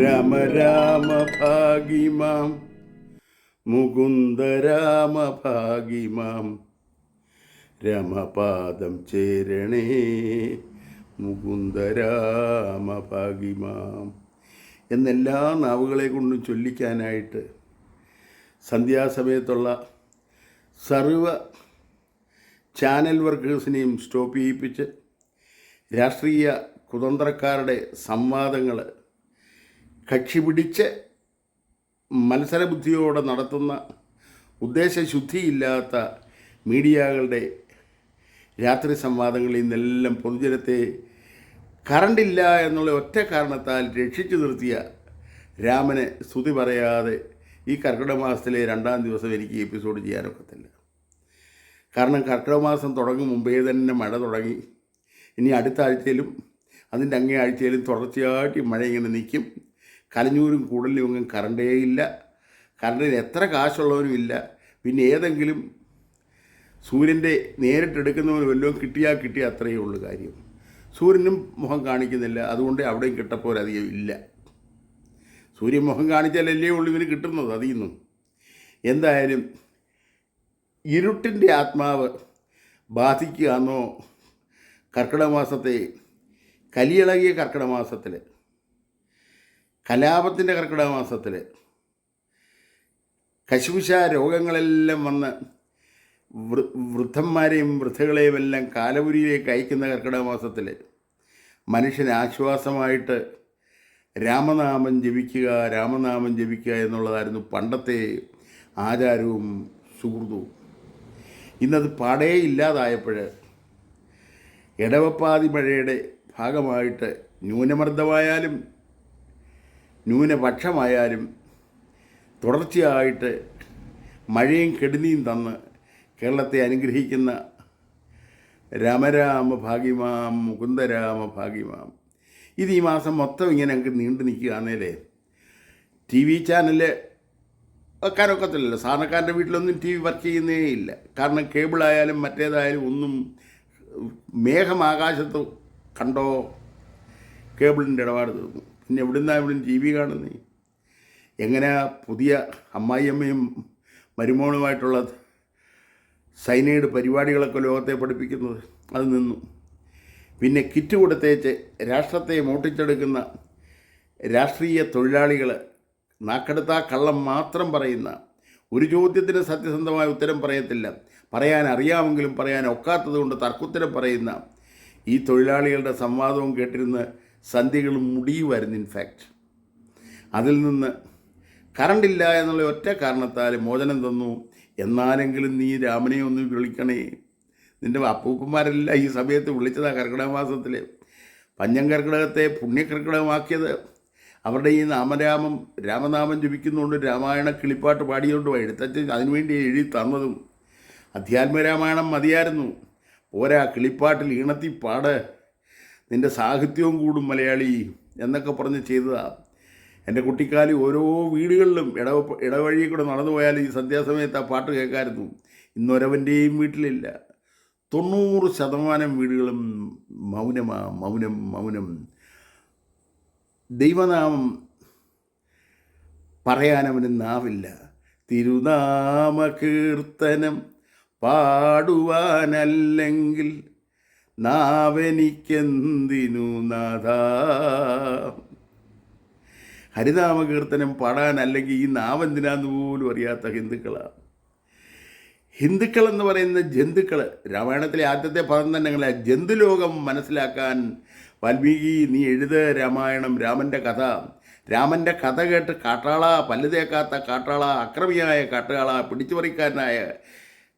രാമ രാമ ഭാഗിമാം. മുകുന്ദ രാമ ഭാഗിമാം. രമപാദം ചേരണേ മുകുന്ദ രാമ ഭാഗിമാം. എന്നെല്ലാ നാവുകളെ കൊണ്ടും ചൊല്ലിക്കാനായിട്ട് സന്ധ്യാസമയത്തുള്ള സർവ channel വർക്കേഴ്സിനെയും stop ചെയ്യിപ്പിച്ച് രാഷ്ട്രീയ കുതന്ത്രക്കാരുടെ സംവാദങ്ങൾ കക്ഷി പിടിച്ച് മത്സരബുദ്ധിയോടെ നടത്തുന്ന ഉദ്ദേശശുദ്ധിയില്ലാത്ത മീഡിയകളുടെ രാത്രി സംവാദങ്ങളിൽ നിന്നെല്ലാം പൊതുജനത്തെ കറണ്ടില്ല എന്നുള്ള ഒറ്റ കാരണത്താൽ രക്ഷിച്ചു നിർത്തിയ രാമനെ സ്തുതി പറയാതെ ഈ കർക്കിടക മാസത്തിലെ രണ്ടാം ദിവസം എനിക്ക് എപ്പിസോഡ് ചെയ്യാനൊക്കത്തില്ല. കാരണം കർക്കിടക മാസം തുടങ്ങും മുമ്പേ തന്നെ മഴ തുടങ്ങി. ഇനി അടുത്ത ആഴ്ചയിലും അതിന്റെ അങ്ങേ ആഴ്ചയിലും തുടർച്ചയായിട്ട് മഴ ഇങ്ങനെ നിൽക്കും. കലഞ്ഞൂരും കൂടലും ഒന്നും കറണ്ടേ ഇല്ല. കറണ്ടിന് എത്ര കാശുള്ളവരും ഇല്ല. പിന്നെ ഏതെങ്കിലും സൂര്യന്റെ നേരിട്ടെടുക്കുന്നവന് വല്ലതും കിട്ടിയാൽ കിട്ടിയാൽ അത്രയേ ഉള്ളൂ കാര്യം. സൂര്യനും മുഖം കാണിക്കുന്നില്ല. അതുകൊണ്ട് അവിടെയും കിട്ടപ്പോരധികം ഇല്ല. സൂര്യൻ മുഖം കാണിച്ചാലല്ലേ ഉള്ളൂ ഇവന് കിട്ടുന്നത് അതിൽ നിന്നും എന്തായാലും ഇരുട്ടിന്റെ ആത്മാവ് ബാധിക്കുക എന്നോ കർക്കിടക മാസത്തെ കലിയിളകിയ കർക്കിടക മാസത്തിൽ കലാപത്തിന്റെ കർക്കിടക മാസത്തിൽ കശുവിശ രോഗങ്ങളെല്ലാം വന്ന് വൃദ്ധന്മാരെയും വൃദ്ധകളെയും എല്ലാം കാലപുരിയിലേക്ക് അയക്കുന്ന കർക്കിടക മാസത്തിൽ മനുഷ്യന് ആശ്വാസമായിട്ട് രാമനാമം ജപിക്കുക രാമനാമം ജപിക്കുക എന്നുള്ളതായിരുന്നു പണ്ടത്തെ ആചാരവും സുഹൃതവും ഇന്നത് പാടേ ഇല്ലാതായപ്പോൾ ഇടവപ്പാതി മഴയുടെ ഭാഗമായിട്ട് ന്യൂനമർദ്ദമായാലും ന്യൂനപക്ഷമായാലും തുടർച്ചയായിട്ട് മഴയും കെടുതിയും തന്ന് കേരളത്തെ അനുഗ്രഹിക്കുന്ന രാമരാമ ഭാഗ്യമാം മുകുന്ദരാമ ഭാഗ്യമാം. ഇത് ഈ മാസം മൊത്തം ഇങ്ങനെ അങ്ങ് നീണ്ടു നിൽക്കുകയാണേലേ ടി വി ചാനൽ വെക്കാനൊക്കത്തില്ലല്ലോ. സാധാരണക്കാരന്റെ വീട്ടിലൊന്നും ടി വി വർക്ക് ചെയ്യുന്നേ ഇല്ല. കാരണം കേബിളായാലും മറ്റേതായാലും ഒന്നും മേഘം ആകാശത്ത് കണ്ടോ കേബിളിന്റെ ഇടപാട് തീർന്നു. പിന്നെ എവിടുന്നാ എവിടും ടി വി കാണുന്നേ? എങ്ങനെ പുതിയ അമ്മായിയമ്മയും മരുമോളുമായിട്ടുള്ള സൈനൈഡ് പരിപാടികളൊക്കെ ലോകത്തെ പഠിപ്പിക്കുന്നത്? അത് നിന്നു. പിന്നെ കിറ്റ് കൊടുത്തേച്ച് രാഷ്ട്രത്തെ മോട്ടിച്ചെടുക്കുന്ന രാഷ്ട്രീയ തൊഴിലാളികൾ നാക്കെടുത്താ കള്ളം മാത്രം പറയുന്ന ഒരു ചോദ്യത്തിന് സത്യസന്ധമായ ഉത്തരം പറയത്തില്ല. പറയാൻ അറിയാമെങ്കിലും പറയാൻ ഒക്കാത്തത് കൊണ്ട് തർക്കുത്തരം പറയുന്ന ഈ തൊഴിലാളികളുടെ സംവാദവും കേട്ടിരുന്ന് സന്ധ്യകളും മുടിയുമായിരുന്നു ഇൻഫാക്റ്റ് അതിൽ നിന്ന് കറണ്ടില്ല എന്നുള്ള ഒറ്റ കാരണത്താൽ മോചനം തന്നു. എന്നാലെങ്കിലും നീ രാമനെ ഒന്ന് വിളിക്കണേ? നിന്റെ അപ്പൂപ്പന്മാരെല്ലാം ഈ സമയത്ത് വിളിച്ചതാ കർക്കിടക മാസത്തിൽ പഞ്ഞം കർക്കിടകത്തെ പുണ്യകർക്കിടകമാക്കിയത്. അവരുടെ ഈ നാമരാമം രാമനാമം ജപിക്കുന്നതുകൊണ്ട് രാമായണ കിളിപ്പാട്ട് പാടിയോണ്ടും എഴുത്തച്ഛൻ അതിനുവേണ്ടി എഴുതി തന്നതും. അധ്യാത്മരാമായണം മതിയായിരുന്നു. പോരാ കിളിപ്പാട്ടിൽ ഈണത്തി പാട് നിന്റെ സാഹിത്യവും കൂടും മലയാളി എന്നൊക്കെ പറഞ്ഞ് ചെയ്തതാ. എന്റെ കുട്ടിക്കാലി ഓരോ വീടുകളിലും ഇടവ ഇടവഴി കൂടെ നടന്നു പോയാൽ ഈ സന്ധ്യാസമയത്ത് ആ പാട്ട് കേൾക്കായിരുന്നു ഇന്നൊരവന്റെയും വീട്ടിലില്ല. തൊണ്ണൂറ് ശതമാനം വീടുകളും മൗനമാ മൗനം മൗനം. ദൈവനാമം പറയാനവന് നാവില്ല. തിരുനാമ കീർത്തനം പാടുവാനല്ലെങ്കിൽ നാവെനിക്കെന്തിനു നാഥ? ഹരിനാമ കീർത്തനം പാടാനല്ലെങ്കിൽ ഈ നാവെന്തിനാന്ന് പോലും അറിയാത്ത ഹിന്ദുക്കളാണ് ഹിന്ദുക്കൾ എന്ന് പറയുന്ന ജന്തുക്കൾ രാമായണത്തിലെ ആദ്യത്തെ പദം തന്നെ ഞങ്ങളെ ജന്തുലോകം മനസ്സിലാക്കാൻ വാൽമീകി നീ എഴുത് രാമായണം രാമന്റെ കഥ. രാമന്റെ കഥ കേട്ട് കാട്ടാള പല്ല് തേക്കാത്ത കാട്ടാള അക്രമിയായ കാട്ടാള പിടിച്ചുപറിക്കാരനായ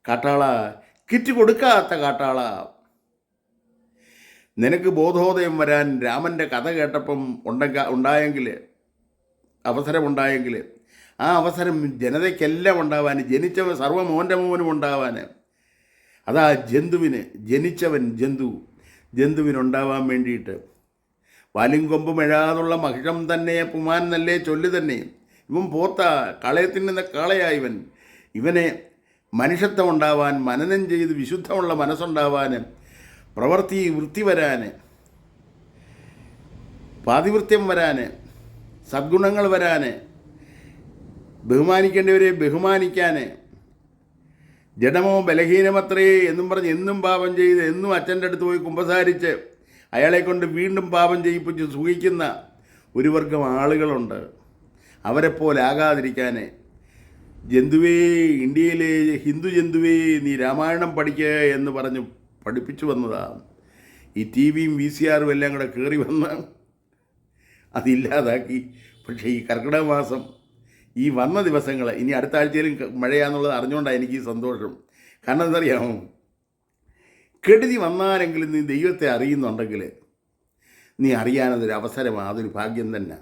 കാട്ടാള കിറ്റ് കൊടുക്കാത്ത കാട്ടാള. നിനക്ക് ബോധോദയം വരാൻ രാമന്റെ കഥ കേട്ടപ്പം ഉണ്ടെങ്ക ഉണ്ടായെങ്കിൽ അവസരമുണ്ടായെങ്കിൽ ആ അവസരം ജനതയ്ക്കെല്ലാം ഉണ്ടാവാൻ ജനിച്ചവൻ സർവമോന്റെ മോനും ഉണ്ടാവാൻ അതാ ജന്തുവിന് ജനിച്ചവൻ ജന്തു ജന്തുവിനുണ്ടാവാൻ വേണ്ടിയിട്ട്. വാലും കൊമ്പും എഴാതുള്ള മഹിഷം തന്നെ പുമാൻ നല്ലേ ചൊല്ലു തന്നെ. ഇവൻ പോത്ത കളയെ തിന്നുന്ന കാളയായവൻ ഇവനെ മനുഷ്യത്വം ഉണ്ടാവാൻ മനനം ചെയ്ത് വിശുദ്ധമുള്ള മനസ്സുണ്ടാവാൻ പ്രവൃത്തി വൃത്തി വരാൻ പാതിവൃത്യം വരാൻ സദ്ഗുണങ്ങൾ വരാൻ ബഹുമാനിക്കേണ്ടവരെ ബഹുമാനിക്കാൻ ജഡമോ ബലഹീനമത്രേ എന്നും പറഞ്ഞ് എന്നും പാപം ചെയ്ത് എന്നും അച്ഛന്റെ അടുത്ത് പോയി കുമ്പസാരിച്ച് അയാളെ കൊണ്ട് വീണ്ടും പാപം ചെയ്യിപ്പിച്ച് സുഖിക്കുന്ന ഒരു വർഗം ആളുകളുണ്ട്. അവരെപ്പോലെ ആകാതിരിക്കാൻ ജന്തുവേ ഇന്ത്യയിലെ ഹിന്ദു ജന്തുവേ നീ രാമായണം പഠിക്കുക എന്ന് പറഞ്ഞ് പഠിപ്പിച്ചു വന്നതാണ്. ഈ ടി വിയും വി സി ആറും എല്ലാം കൂടെ കയറി വന്ന് അതില്ലാതാക്കി. പക്ഷേ ഈ കർക്കിടക മാസം ഈ വന്ന ദിവസങ്ങൾ ഇനി അടുത്ത ആഴ്ചയിലും മഴയാന്നുള്ളത് അറിഞ്ഞുകൊണ്ടാണ് എനിക്ക് ഈ സന്തോഷം. കാരണം എന്തറിയാമോ കെടുതി വന്നാലെങ്കിലും നീ ദൈവത്തെ അറിയുന്നുണ്ടെങ്കിൽ നീ അറിയാനതൊരു അവസരമാണ് അതൊരു ഭാഗ്യം തന്നെ.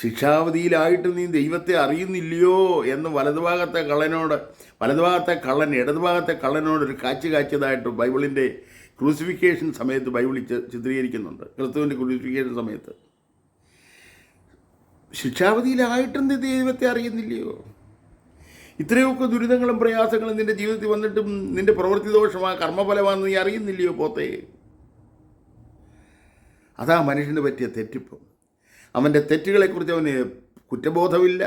ശിക്ഷാവധിയിലായിട്ട് നീ ദൈവത്തെ അറിയുന്നില്ലയോ എന്ന് വലതുഭാഗത്തെ കള്ളനോട് വലതുഭാഗത്തെ കള്ളൻ ഇടതുഭാഗത്തെ കള്ളനോട് ഒരു കാച്ച് കാച്ചതായിട്ട് ബൈബിളിന്റെ ക്രൂസിഫിക്കേഷൻ സമയത്ത് ബൈബിളിൽ ചിത്രീകരിക്കുന്നുണ്ട്. ക്രിസ്തുവിന്റെ ക്രൂസിഫിക്കേഷൻ സമയത്ത്. ശിക്ഷാവധിയിലായിട്ടും നീ ദൈവത്തെ അറിയുന്നില്ലയോ? ഇത്രയൊക്കെ ദുരിതങ്ങളും പ്രയാസങ്ങളും നിന്റെ ജീവിതത്തിൽ വന്നിട്ടും നിന്റെ പ്രവൃത്തി ദോഷമാ കർമ്മഫലമാണെന്ന് നീ അറിയുന്നില്ലയോ പോത്തേ? അതാ മനുഷ്യന് പറ്റിയ തെറ്റിപ്പം. അവന്റെ തെറ്റുകളെക്കുറിച്ച് അവന് കുറ്റബോധമില്ല.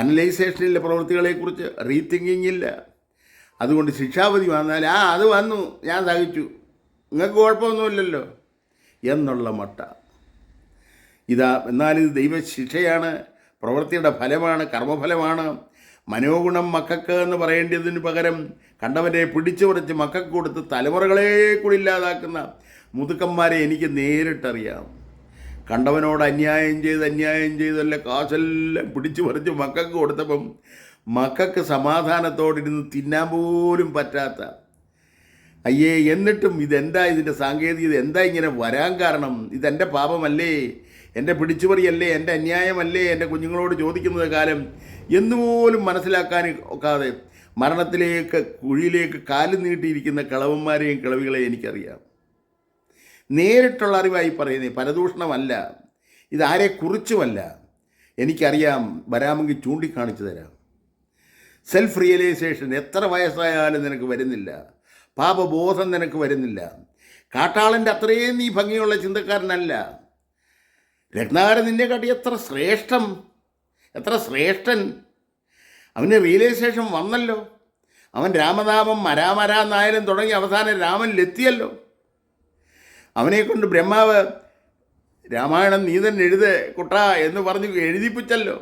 അനലൈസേഷനിലെ പ്രവൃത്തികളെക്കുറിച്ച് റീതിങ്കിങ് ഇല്ല അതുകൊണ്ട് ശിക്ഷാവധി വന്നാൽ ആ അത് വന്നു ഞാൻ സഹിച്ചു. നിങ്ങൾക്ക് കുഴപ്പമൊന്നുമില്ലല്ലോ എന്നുള്ള മട്ട. ഇതാ എന്നാലിത് ദൈവശിക്ഷയാണ് പ്രവൃത്തിയുടെ ഫലമാണ് കർമ്മഫലമാണ്. മനോഗുണം മക്കൾക്ക് എന്ന് പറയേണ്ടതിന് പകരം കണ്ടവരെ പിടിച്ചു പറിച്ച് മക്കൾക്ക് കൊടുത്ത് തലമുറകളെ കൂടി ഇല്ലാതാക്കുന്ന മുതുക്കന്മാരെ എനിക്ക് നേരിട്ടറിയാം. കണ്ടവനോട് അന്യായം ചെയ്ത് അന്യായം ചെയ്തല്ല കാശെല്ലാം പിടിച്ചു പറിച്ച് മക്കൾക്ക് കൊടുത്തപ്പം മക്കൾക്ക് സമാധാനത്തോടിരുന്ന് തിന്നാൻ പോലും പറ്റാത്ത. അയ്യേ എന്നിട്ടും ഇതെന്താ ഇതിന്റെ സാങ്കേതികത? എന്താ ഇങ്ങനെ വരാൻ കാരണം? ഇതെന്റെ പാപമല്ലേ? എന്റെ പിടിച്ചുപറിയല്ലേ? എന്റെ അന്യായമല്ലേ? എന്റെ കുഞ്ഞുങ്ങളോട് ചോദിക്കുന്നത് കാലം എന്നുപോലും മനസ്സിലാക്കാൻ ഒക്കാതെ മരണത്തിലേക്ക് കുഴിയിലേക്ക് കാലു നീട്ടിയിരിക്കുന്ന കിളവന്മാരെയും കിളവികളെയും എനിക്കറിയാം. നേരിട്ടുള്ള അറിവായി പറയുന്നത് പരദൂഷണമല്ല. ഇതാരെ കുറിച്ചുമല്ല. എനിക്കറിയാം വരാമെങ്കിൽ ചൂണ്ടിക്കാണിച്ചു തരാം. സെൽഫ് റിയലൈസേഷൻ എത്ര വയസ്സായാലും നിനക്ക് വരുന്നില്ല. പാപബോധം നിനക്ക് വരുന്നില്ല. കാട്ടാളന്റെ അത്രയും നീ ഭംഗിയുള്ള ചിന്തക്കാരനല്ല. രത്നാകരൻ നിന്നെ കാട്ടി എത്ര ശ്രേഷ്ഠം എത്ര ശ്രേഷ്ഠൻ. അവന് റിയലൈസേഷൻ വന്നല്ലോ. അവൻ രാമനാമം മരാമരാ നായരും തുടങ്ങി അവസാനം രാമനിലെത്തിയല്ലോ അവനെ കൊണ്ട് ബ്രഹ്മാവ് രാമായണം നീ തന്നെ എഴുത് കുട്ട എന്ന് പറഞ്ഞ് എഴുതിപ്പിച്ചല്ലോ.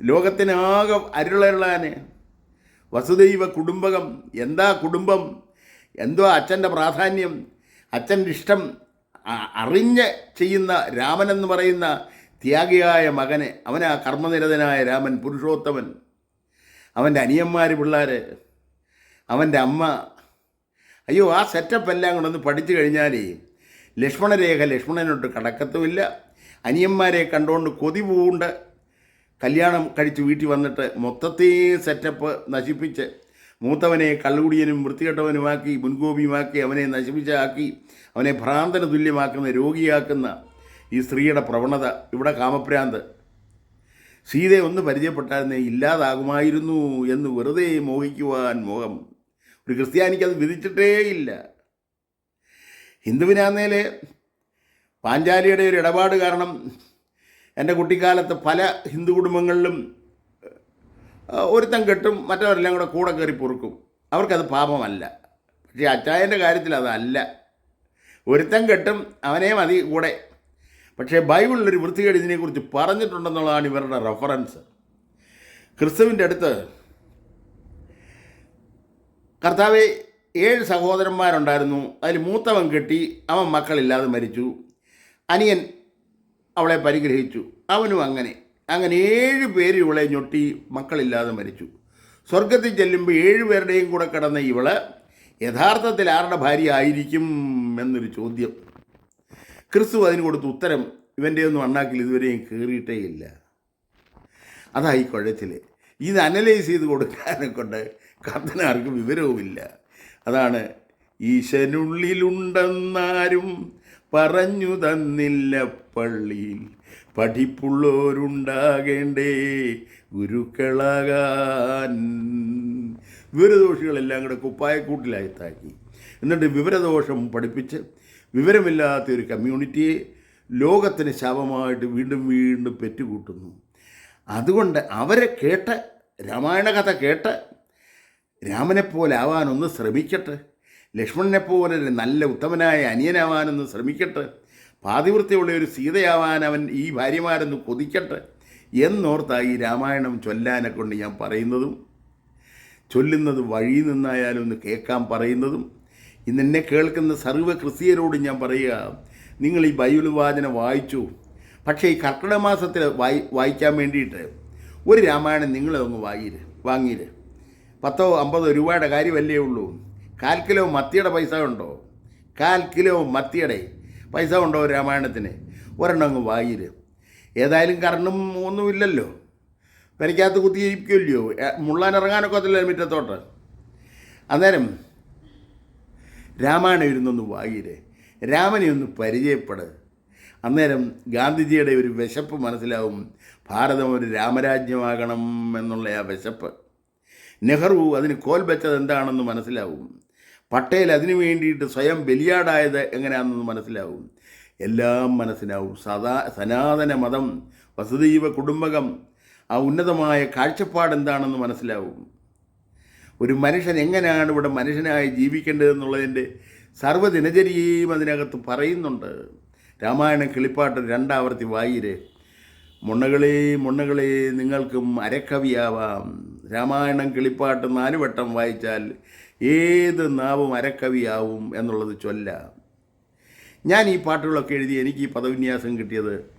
ലോകത്തിനാകെ അരുളരുളാന് വസുദൈവ കുടുംബകം എന്താ കുടുംബം? എന്തോ അച്ഛന്റെ പ്രാധാന്യം? അച്ഛന്റെ ഇഷ്ടം അറിഞ്ഞ് ചെയ്യുന്ന രാമനെന്ന് പറയുന്ന ത്യാഗിയായ മകന് അവനാ കർമ്മനിരതനായ രാമൻ പുരുഷോത്തമൻ. അവന്റെ അനിയന്മാർ പിള്ളേർ അവന്റെ അമ്മ അയ്യോ ആ സെറ്റപ്പ് എല്ലാം കൂടെ ഒന്ന് പഠിച്ചു കഴിഞ്ഞാൽ ലക്ഷ്മണരേഖ ലക്ഷ്മണനോട്ട് കടക്കത്തുമില്ല. അനിയന്മാരെ കണ്ടുകൊണ്ട് കൊതി പൂണ്ട് കല്യാണം കഴിച്ച് വീട്ടിൽ വന്നിട്ട് മൊത്തത്തെ സെറ്റപ്പ് നശിപ്പിച്ച് മൂത്തവനെ കള്ളുകുടിയനും വൃത്തികെട്ടവനുമാക്കി മുൻകോപിയുമാക്കി അവനെ നശിപ്പിച്ചാക്കി അവനെ ഭ്രാന്തന് തുല്യമാക്കുന്ന രോഗിയാക്കുന്ന ഈ സ്ത്രീയുടെ പ്രവണത ഇവിടെ കാമഭ്രാന്ത് സീതയെ ഒന്ന് പരിചയപ്പെട്ടായിരുന്നേ ഇല്ലാതാകുമായിരുന്നു എന്ന് വെറുതെ മോഹിക്കുവാൻ മോഹം. ഒരു ക്രിസ്ത്യാനിക്ക് അത് വിധിച്ചിട്ടേയില്ല ഹിന്ദുവിനാന്നേൽ പാഞ്ചാലിയുടെ ഒരു ഇടപാട് കാരണം എന്റെ കുട്ടിക്കാലത്ത് പല ഹിന്ദു കുടുംബങ്ങളിലും ഒരുത്തം കെട്ടും മറ്റവരെല്ലാം കൂടെ കൂടെ കയറി പൊറുക്കും. അവർക്കത് പാപമല്ല. പക്ഷേ അച്ചായന്റെ കാര്യത്തിൽ അതല്ല. ഒരുത്തം കെട്ടും അവനെ മതി കൂടെ. പക്ഷേ ബൈബിളിലൊരു വൃത്തികേട് ഇതിനെക്കുറിച്ച് പറഞ്ഞിട്ടുണ്ടെന്നുള്ളതാണ് ഇവരുടെ റെഫറൻസ്. ക്രിസ്തുവിന്റെ അടുത്ത് കർത്താവെ ഏഴ് സഹോദരന്മാരുണ്ടായിരുന്നു. അതിൽ മൂത്തവൻ കെട്ടി അവൻ മക്കളില്ലാതെ മരിച്ചു. അനിയൻ അവളെ പരിഗ്രഹിച്ചു. അവനും അങ്ങനെ. അങ്ങനെ ഏഴ് പേര് ഇവളെ ഞൊട്ടി മക്കളില്ലാതെ മരിച്ചു. സ്വർഗത്തിൽ ചെല്ലുമ്പോൾ ഏഴ് പേരുടെയും കൂടെ കിടന്ന ഇവൾ യഥാർത്ഥത്തിൽ ആരുടെ ഭാര്യ ആയിരിക്കും എന്നൊരു ചോദ്യം. ക്രിസ്തു അതിന് കൊടുത്ത ഉത്തരം ഇവന്റെ ഒന്നും അണ്ണാക്കിൽ ഇതുവരെയും കയറിയിട്ടേ ഇല്ല അതായി കുഴച്ചിൽ ഇത് അനലൈസ് ചെയ്ത് കൊടുക്കാനെ കൊണ്ട് കർത്തനാർക്കും വിവരവുമില്ല. അതാണ് ഈശനുള്ളിലുണ്ടെന്നാരും പറഞ്ഞു തന്നില്ല പള്ളിയിൽ. പഠിപ്പുള്ളവരുണ്ടാകേണ്ടേ ഗുരുക്കളാകാൻ. വിവരദോഷികളെല്ലാം കൂടെ കുപ്പായക്കൂട്ടിലായി താക്കി എന്നിട്ട് വിവരദോഷം പഠിപ്പിച്ച് വിവരമില്ലാത്ത ഒരു കമ്മ്യൂണിറ്റിയെ ലോകത്തിന് ശവമായിട്ട് വീണ്ടും വീണ്ടും പെറ്റുകൂട്ടുന്നു. അതുകൊണ്ട് അവരെ കേട്ട് രാമായണ കഥ കേട്ട് രാമനെപ്പോലെ ആവാനൊന്ന് ശ്രമിക്കട്ടെ. ലക്ഷ്മണനെപ്പോലെ നല്ല ഉത്തമനായ അനിയനാവാനൊന്ന് ശ്രമിക്കട്ടെ. പാതിവൃത്തിയുള്ള ഒരു സീതയാവാൻ അവൻ ഈ ഭാര്യമാരൊന്ന് കൊതിക്കട്ടെ എന്നോർത്തായി രാമായണം ചൊല്ലാനെ കൊണ്ട് ഞാൻ പറയുന്നതും ചൊല്ലുന്നത് വഴി നിന്നായാലും ഒന്ന് കേൾക്കാൻ പറയുന്നതും ഇന്നെന്നെ കേൾക്കുന്ന സർവ ക്രിസ്തീയരോട് ഞാൻ പറയുക നിങ്ങൾ ഈ ബൈബിൾ വാചന വായിച്ചു പക്ഷേ ഈ കർക്കിടക മാസത്തിൽ വായി വായിക്കാൻ വേണ്ടിയിട്ട് ഒരു രാമായണം നിങ്ങളതൊന്ന് വാങ്ങിയിര് വാങ്ങിയിര് പത്തോ അമ്പതോ രൂപയുടെ കാര്യമല്ലേ ഉള്ളൂ. കാൽ കിലോ മത്തിയുടെ പൈസ ഉണ്ടോ? കാൽ കിലോ മത്തിയുടെ പൈസ ഉണ്ടോ രാമായണത്തിന്? ഒരെണ്ണം അങ്ങ് വാങ്ങിയിര് ഏതായാലും കറണ്ടും ഒന്നുമില്ലല്ലോ പനിക്കകത്ത് കുത്തിയിരിക്കുമല്ലയോ മുള്ളാൻ ഇറങ്ങാനൊക്കെ ഒത്തില്ല മുറ്റത്തോട്ട്. അന്നേരം രാമായണം ഇരുന്നൊന്ന് വായിരെ. രാമനെ ഒന്ന് പരിചയപ്പെട്. അന്നേരം ഗാന്ധിജിയുടെ ഒരു വിശപ്പ് മനസ്സിലാവും. ഭാരതം ഒരു രാമരാജ്യമാകണം എന്നുള്ള ആ വിശപ്പ്. നെഹ്റു അതിന് കോൽ എന്താണെന്ന് മനസ്സിലാവും. പട്ടേൽ അതിനു വേണ്ടിയിട്ട് സ്വയം ബലിയാടായത് എങ്ങനെയാണെന്ന് മനസ്സിലാവും. എല്ലാം മനസ്സിലാവും. സദാ സനാതന മതം വസുദൈവ കുടുംബകം ആ ഉന്നതമായ കാഴ്ചപ്പാട് എന്താണെന്ന് മനസ്സിലാവും. ഒരു മനുഷ്യൻ എങ്ങനെയാണ് ഇവിടെ മനുഷ്യനായി ജീവിക്കേണ്ടതെന്നുള്ളതിന്റെ സർവദിനചര്യയും അതിനകത്ത് പറയുന്നുണ്ട്. രാമായണ കിളിപ്പാട്ട് രണ്ടാവർത്തി വായിരെ. മുണ്ണകളെ മുണ്ണകളെ നിങ്ങൾക്കും അരക്കവിയാവാം. രാമായണം കിളിപ്പാട്ട് നാലുവട്ടം വായിച്ചാൽ ഏത് നാവും അരക്കവിയാവും എന്നുള്ളത് ചൊല്ല. ഞാൻ ഈ പാട്ടുകളൊക്കെ എഴുതി എനിക്ക് ഈ പദവിന്യാസം കിട്ടിയത്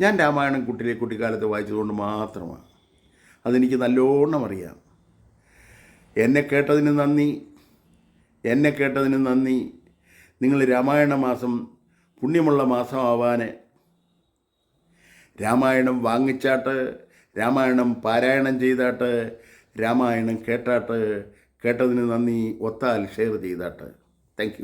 ഞാൻ രാമായണം കുട്ടിലെ കുട്ടിക്കാലത്ത് വായിച്ചതുകൊണ്ട് മാത്രമാണ്. അതെനിക്ക് നല്ലോണം അറിയാം. എന്നെ കേട്ടതിന് നന്ദി. എന്നെ കേട്ടതിന് നന്ദി. നിങ്ങൾ രാമായണ മാസം പുണ്യമുള്ള മാസമാവാൻ രാമായണം വാങ്ങിച്ചാട്ട് രാമായണം പാരായണം ചെയ്താട്ട് രാമായണം കേട്ടാട്ട് കേട്ടതിന് നന്ദി. ഒത്താൽ ഷെയർ ചെയ്താട്ട്. താങ്ക്